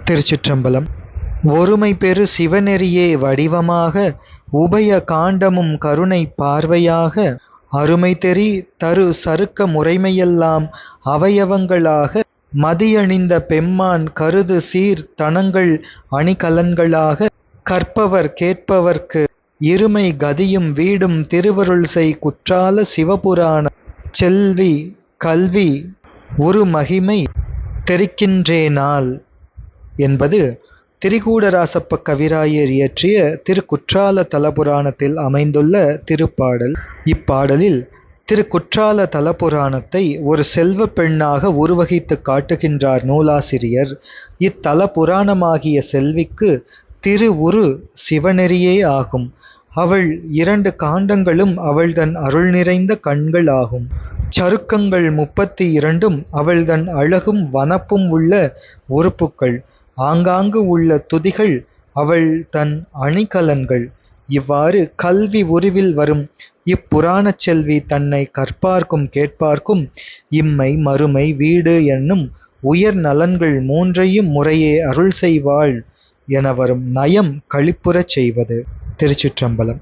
திருச்சிற்றம்பலம். ஒருமை பெரு சிவநெறியே வடிவமாக உபய காண்டமும் கருணை பார்வையாக அருமை தெரி தரு சருக்க முறைமையெல்லாம் அவயவங்களாக மதியணிந்த பெம்மான் கருது சீர் தனங்கள் அணிகலன்களாக கற்பவர் கேட்பவர்க்கு இருமை கதியும் வீடும் திருவருள் செய் குற்றால சிவபுராண செல்வி கல்வி உறுமகிமை தெரிக்கின்றேனால். என்பது திரிகூடராசப்ப கவிராயர் இயற்றிய திருக்குற்றால தலபுராணத்தில் அமைந்துள்ள திருப்பாடல். இப்பாடலில் திருக்குற்றால தலபுராணத்தை ஒரு செல்வ பெண்ணாக உருவகித்து காட்டுகின்றார் நூலாசிரியர். இத்தல புராணமாகிய செல்விக்கு திருவுரு சிவநெறியே ஆகும். அவள் இரண்டு காண்டங்களும் அவள்தன் அருள் நிறைந்த கண்கள் ஆகும். சருக்கங்கள் முப்பத்தி இரண்டும் அவள்தன் அழகும் வனப்பும் உள்ள உறுப்புக்கள் ஆங்காங்கு உள்ள துதிகள் அவள் தன் அணிகலன்கள். இவ்வாறு கல்வி உருவில் வரும் இப்புராணச் செல்வி தன்னை கற்பார்க்கும் கேட்பார்க்கும் இம்மை மறுமை வீடு என்னும் உயர் நலன்கள் மூன்றையும் முறையே அருள் செய்வாள் என வரும் நயம் கழிப்புறச் செய்வது. திருச்சிற்றம்பலம்.